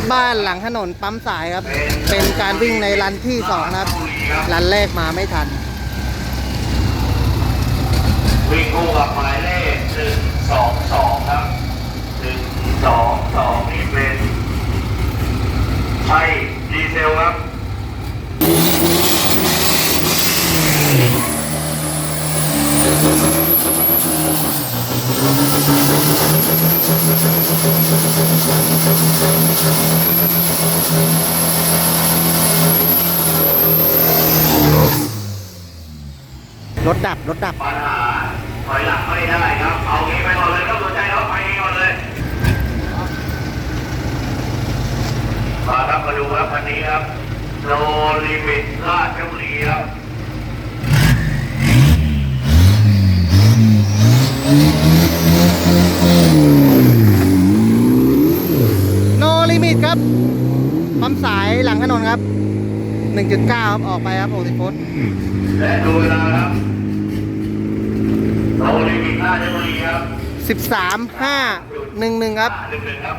ถบ้านหลังถนนปั๊มสายครับ เป็นการวิ่งในรันที่สองครับ รันแรกมาไม่ทัน วิ่งคู่กับหมายเลขหนึ่งสองสองครับหนึ่งสองสองนี่เป็นใช่ดีเซลครับ รถดับรถดับปัญหาถอยหลังไม่ได้ครับ เอางี้ไปก่อนเลยครับสนใจแล้วไปก่อนเลย มาครับมาดูครับคันนี้ครับโนลิมิตราชบุรีครับโนลิมิตครับปั๊มสายหลังถนนครับ 1.9 ครับ ออกไปครับ 60ฟุตและดูเวลาครับโน ลิมิตราชบุรีครับ13 5 11ครับหนึ่งหนึ่งครับ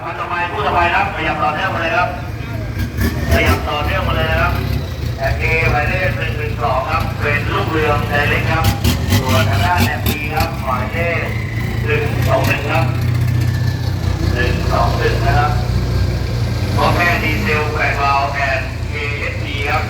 พันต่อไปผู้ต่อไปครับขยับต่อเนื่องมาเลยครับขยับต่อเนื่องมาเลยนะครับแอปเอหมายเลขหนึ่งหนึ่งสองครับ เป็นลูกเรืองไดเล็กครับส่วนทางด้านแอปบีครับหมายเลขหนึ่งสองหนึ่งครับหนึ่งสองหนึ่งนะครับก็แค่ดีเซลแปดวาล์วแอนเคเอสดีครับ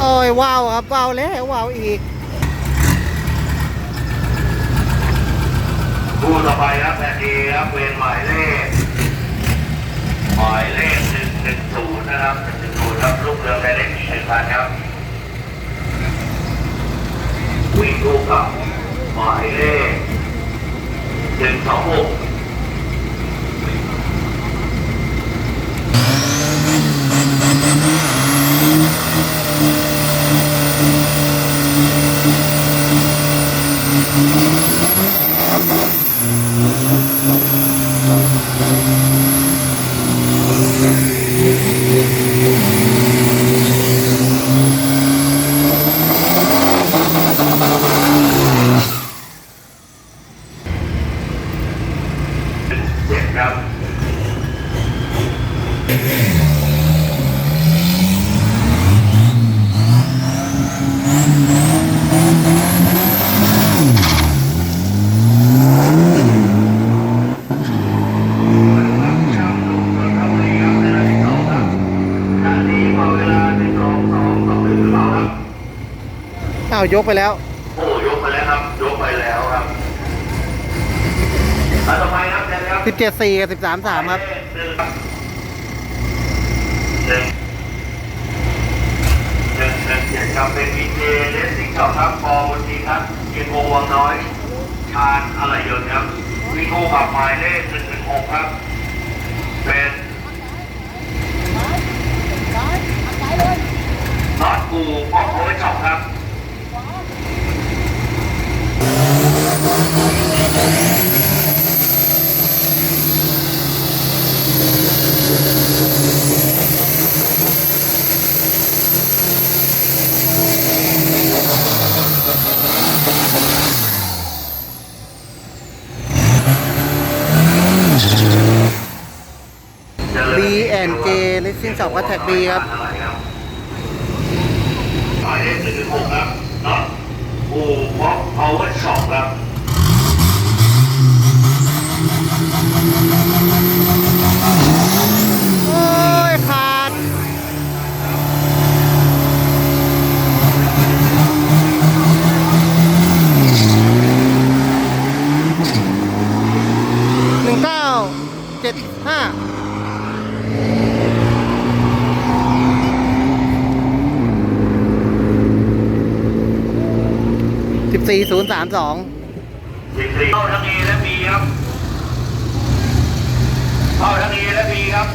โอ้ย ว้าวแล้ววาวอีกผู้ต่อไปครับแอปเอครับเป็นหมายเลขหมายเลขหนึ่งหนึ่งศูนย์นะครับหนึ่งศูนย์ครับลูกเรือไดเล็กหนึ่งพันครับวิ่งคู่กับหมายเลขหนึ่งสองหก เจ็ดครับ ช่างลูกนนทบุรีครับในนาทีสองครับนาทีกว่าเวลาหนึ่งสองสองสองหนึ่งหรือเปล่าครับ อ้าวยกไปแล้ว โอ้ยกไปแล้วครับ ยกไปแล้วครับอันต่อไปครับเชิญครับ17 4กับ13 3ครับหนึ่งหนึ่งหนึ่งเจ็ดครับเป็นพีเจเลสซิ่งช็อปครับพอบุญทีครับเกียรติโอวังน้อย ชาญอะไรยนต์ครับวิโก้กับหมายเลขหนึ่งหนึ่งหกครับ เป็นน็อตกูออกโค้ชช็อปครับ B and J Racing Shop ก็แท็กบีครับหมายเลขหนึ่งหกครับน็อตกูพ็อกพาวเวอร์สองครับ สามสอง สิบสี่เข้าทั้ง A และ B ครับเข้าทั้ง A และ B ครับ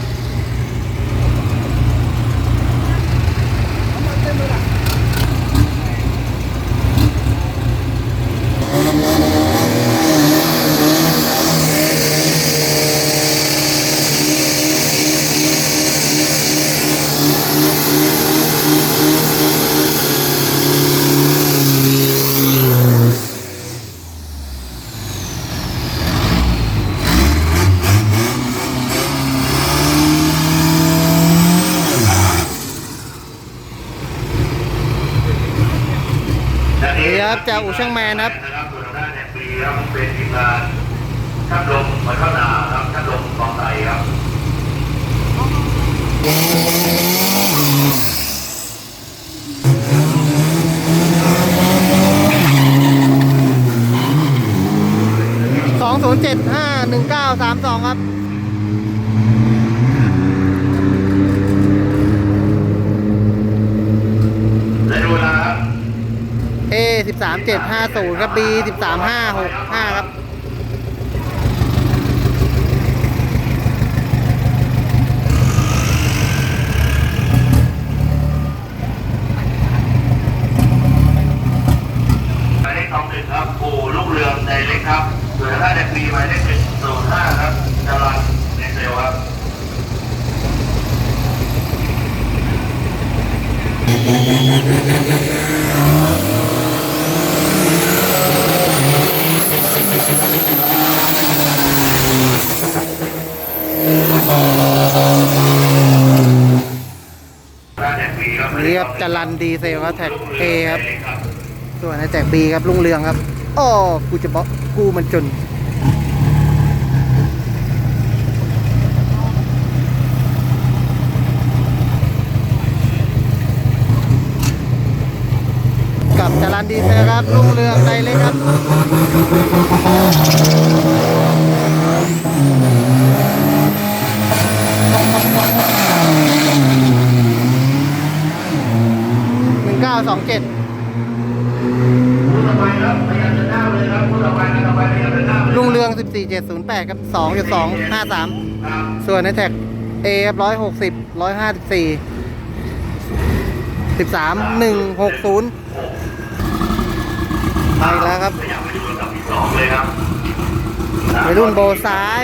นี่ครับจากอู่ช่างแมนครับนะครับส่วนทางด้านแห่งปีครับเป็นทีมงานช่างลมเหมือนข้าวนาครับช่างลมกองไตครับสองศูนย์เจ็ดห้าหนึ่งเก้าสามสองครับ และดูเวลาครับ A สิบสามเจ็ดห้าศูนย์ครับ B สิบสามห้าหกห้าครับหมายเลขหนึ่งครับปูลูกเรืองในเล็กครับส่วนทางด้านแห่งปีหมายเลขหนึ่งศูนย์ห้าครับจรันเนเซลครับนแห่งปีครับ นี่ครับจรันดีเซลครับแท็ก A ครับ ส่วนในแท็ก B ครับลุงเรืองครับอ้อกูจะบอกกูมันจนกับจรันดีเซลครับลุงเรืองไดเล็กครับ 4708ครับ2.253 ส่วนในแท็ก A ครับ160 154 13 160ไปแล้วครับไปรุ่นโบซ้าย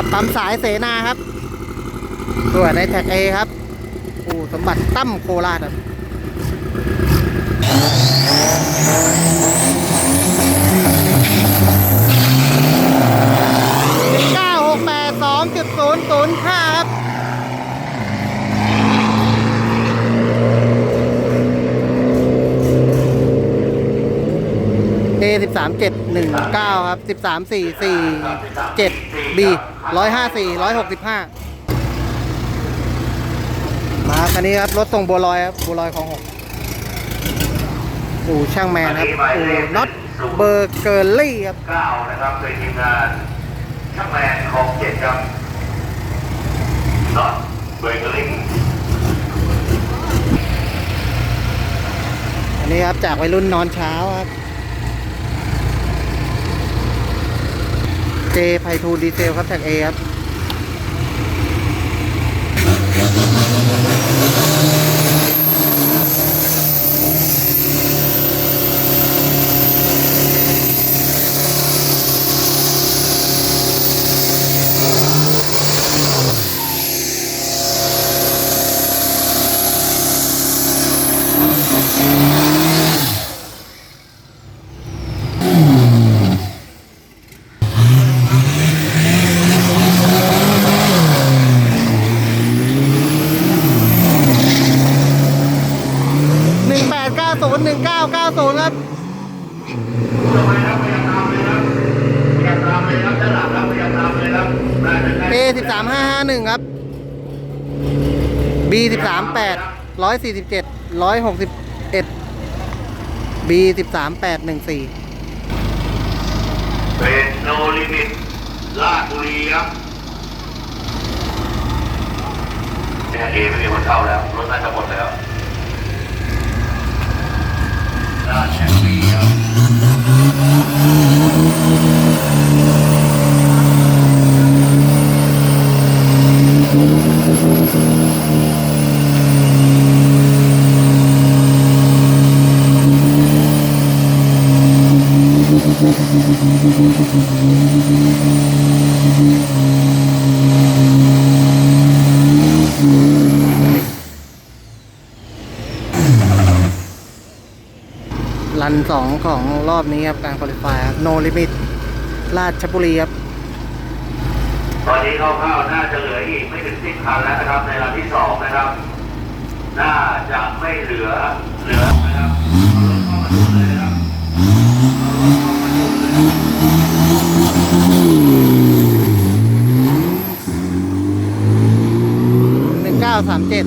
ครับปั๊มสายเสนาครับส่วนในแท็ก A ครับอู่สมบัติตั้มโคราชครับเก้าหกแปดสองจุดศูนย์ศูนย์ห้าครับ A สิบสามเจ็ดหนึ่งเก้าครับสิบสามสี่สี่เจ็ด B ร้อยห้าสี่ร้อยหกสิบห้ามาคันนี้ครับ รถส่งบัวลอยครับบัวลอยของหกอู่ช่างแมนครับอู่น็อตเบอร์เกอร์ลี่ครับเก้านะครับเป็นทีมงานช่างแมนของเจ็ดครับน็อตเบเกอรี่อันนี้ครับจากวัยรุ่นนอนเช้าครับ ไพทูดีเซลครับแท็กเอครับ สามแปดร้อยสี่สิบเจ็ดร้อยหกสิบเอ็ด B สิบสามแปดหนึ่งสี่เป็นโนลิมิตลาดบุรีครับแอนเอไม่มีคนเข้าแล้ว รถน่าจะหมดแล้วลาดแอนบีครับ รันสองของรอบนี้ครับการคุริฟายโนลิมิต ราชบุรีครับ ตอนนี้คร่าวๆน่าจะเหลืออีกไม่ถึงสิบคันแล้วนะครับ ในรันที่สองนะครับ น่าจะไม่เหลือเหลือนะครับเอารถเข้ามาดูเลยนะครับเอารถเข้ามาดูเลยหนึ่งเก้าสามเจ็ด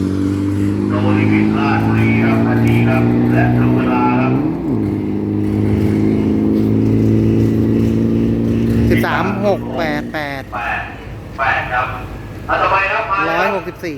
แปดครับเอาต่อไปครับมาร้แล้อยหกสิบสี่